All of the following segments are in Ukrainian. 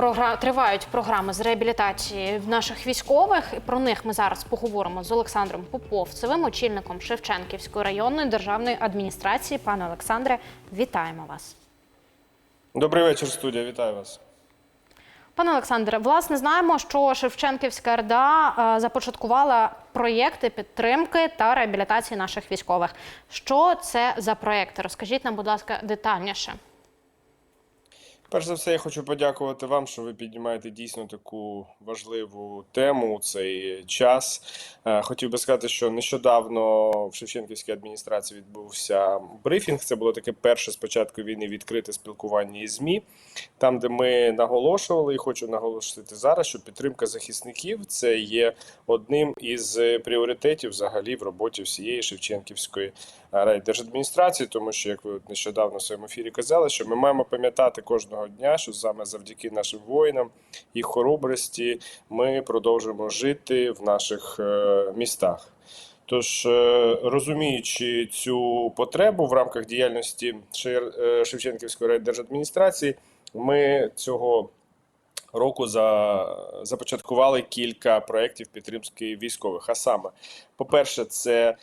програ... тривають програми з реабілітації наших військових. Про них ми зараз поговоримо з Олександром Поповцевим, очільником Шевченківської районної державної адміністрації. Пане Олександре, вітаємо вас. Добрий вечір, студія. Вітаю вас. Пане Олександре, власне, знаємо, що Шевченківська РДА е, започаткувала проєкти підтримки та реабілітації наших військових. Що це за проєкти? Розкажіть нам, будь ласка, детальніше. Перш за все, я хочу подякувати вам, що ви піднімаєте дійсно таку важливу тему у цей час. Е, Хотів би сказати, що нещодавно в Шевченківській адміністрації відбувся брифінг. Це було таке перше з початку війни відкрите спілкування із ЗМІ, там, де ми наголошували, і хочу наголосити зараз, що підтримка захисників це є одним із пріоритетів взагалі в роботі всієї Шевченківської райдержадміністрації, тому що, як ви нещодавно в своєму ефірі казали, що ми маємо пам'ятати кожного дня, що саме завдяки нашим воїнам, їх хоробрості, ми продовжуємо жити в наших е, містах. Тож, е, розуміючи цю потребу в рамках діяльності е, Шевченківської райдержадміністрації, ми цього року за, започаткували кілька проєктів підтримки військових. А саме, по-перше, це е,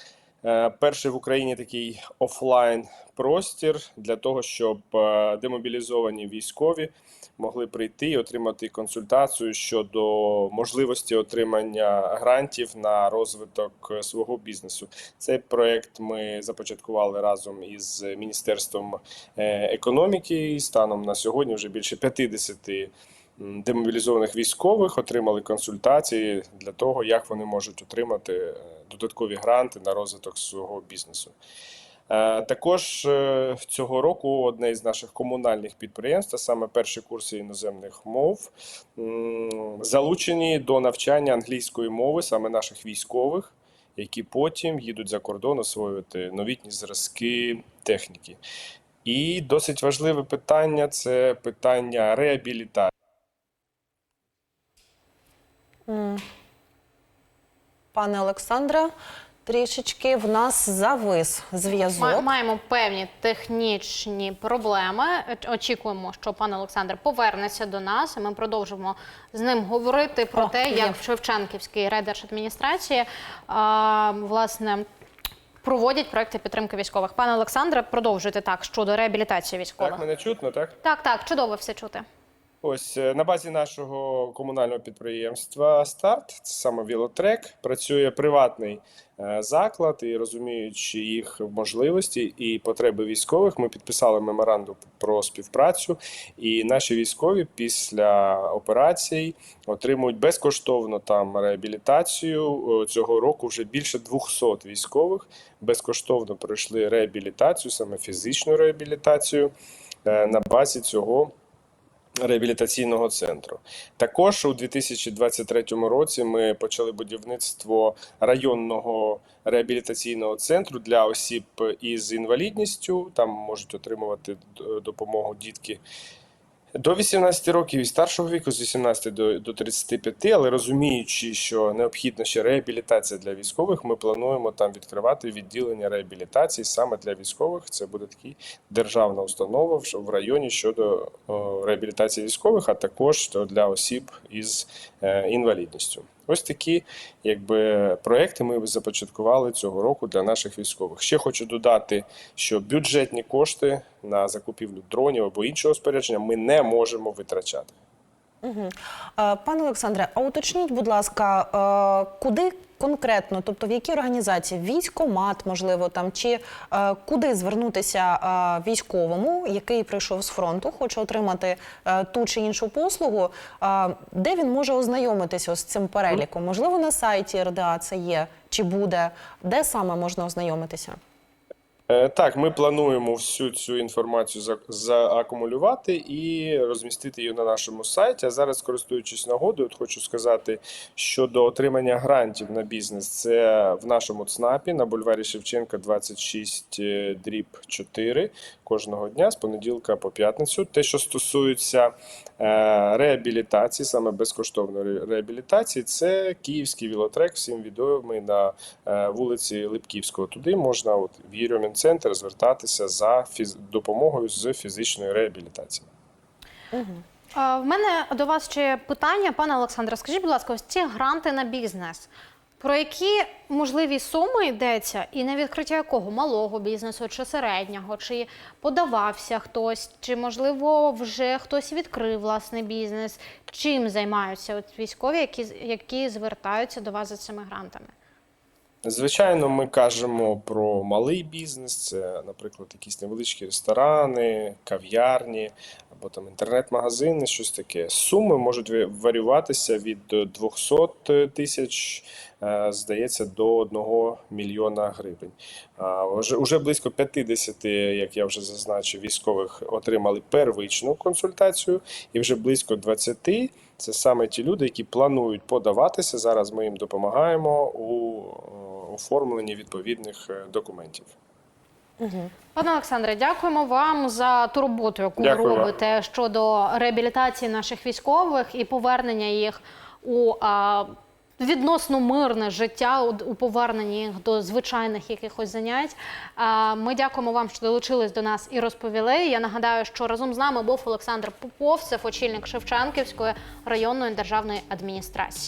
перший в Україні такий офлайн простір для того, щоб е, демобілізовані військові могли прийти і отримати консультацію щодо можливості отримання грантів на розвиток е, свого бізнесу. Цей проект ми започаткували разом із Міністерством е, економіки. Станом на сьогодні вже більше 50 м, демобілізованих військових отримали консультації для того, як вони можуть отримати е, додаткові гранти на розвиток свого бізнесу. Е, Також е, цього року одне із наших комунальних підприємств, а саме перші курси іноземних мов, залучені до навчання англійської мови саме наших військових, які потім їдуть за кордон освоювати новітні зразки техніки. І досить важливе питання це питання реабілітації. Пане Олександре, трішечки в нас завис зв'язок. Ма- Маємо певні технічні проблеми. Очікуємо, що пан Олександр повернеться до нас. і Ми продовжимо з ним говорити про О, те, є. як в Шевченківській райдержадміністрації а, власне. Проводять проекти підтримки військових. Пане Олександре, продовжуйте так щодо реабілітації військових. Так, мене чутно, так? Так, так, чудово все чути. Ось е, на базі нашого комунального підприємства Старт, саме Вілотрек, працює приватний е, заклад і розуміючи їх можливості і потреби військових, ми підписали меморандум про співпрацю. І наші військові після операцій отримують безкоштовно там реабілітацію. Цього року вже більше 200 військових безкоштовно пройшли реабілітацію, саме фізичну реабілітацію е, на базі цього реабілітаційного центру. Також у 2023 році ми почали будівництво районного реабілітаційного центру для осіб із інвалідністю. Там можуть отримувати допомогу дітки. До 18 років і старшого віку, з 18 до, до 35, але розуміючи, що необхідна ще реабілітація для військових, ми плануємо там відкривати відділення реабілітації саме для військових. Це буде такі державна установа в- районі щодо реабілітації військових, а також для осіб із е, інвалідністю. Ось такі якби проекти ми започаткували цього року для наших військових. Ще хочу додати, що бюджетні кошти на закупівлю дронів або іншого спорядження ми не можемо витрачати. Е, Пане Олександре, а уточніть, будь ласка, е, куди конкретно, тобто в які організації, військомат, можливо, там чи е, куди звернутися військовому, який прийшов з фронту, хоче отримати ту чи іншу послугу, де він може ознайомитися з цим переліком? Можливо, на сайті РДА це є чи буде, де саме можна ознайомитися? Е, Так, ми плануємо всю цю інформацію за- заакумулювати і розмістити її на нашому сайті. А зараз, користуючись нагодою, от хочу сказати щодо отримання грантів на бізнес. Це в нашому ЦНАПі на бульварі Шевченка 26 е, дріб 4 кожного дня з понеділка по п'ятницю. Те, що стосується е, реабілітації, саме безкоштовної реабілітації, це Київський вілотрек, всім відомий на вулиці Липківського. Туди можна от, в Єрьомін центр звертатися за фіз... допомогою з фізичної реабілітації. Е, В мене до вас ще питання, пане Олександре. Скажіть, будь ласка, ось ці гранти на бізнес. Про які можливі суми йдеться, і на відкриття якого малого бізнесу чи середнього, чи подавався хтось, чи можливо вже хтось відкрив власний бізнес? Чим займаються от військові, які, які звертаються до вас за цими грантами? Звичайно, ми кажемо про малий бізнес, це, наприклад, якісь невеличкі ресторани, кав'ярні або там інтернет-магазини, щось таке. Суми можуть варюватися від 200 тисяч, е, здається, до 1 мільйона гривень. Уже, уже близько 50, як я вже зазначив, військових отримали первичну консультацію, і вже близько 20 це саме ті люди, які планують подаватися. Зараз ми їм допомагаємо у е, оформленні відповідних е, документів. Пане Олександре, дякуємо вам за ту роботу, яку Дякую ви вам. робите щодо реабілітації наших військових і повернення їх у а, відносно мирне життя, у, поверненні їх до звичайних якихось занять. Ми дякуємо вам, що долучились до нас і розповіли. Я нагадаю, що разом з нами був Олександр Попов, це очільник Шевченківської районної державної адміністрації.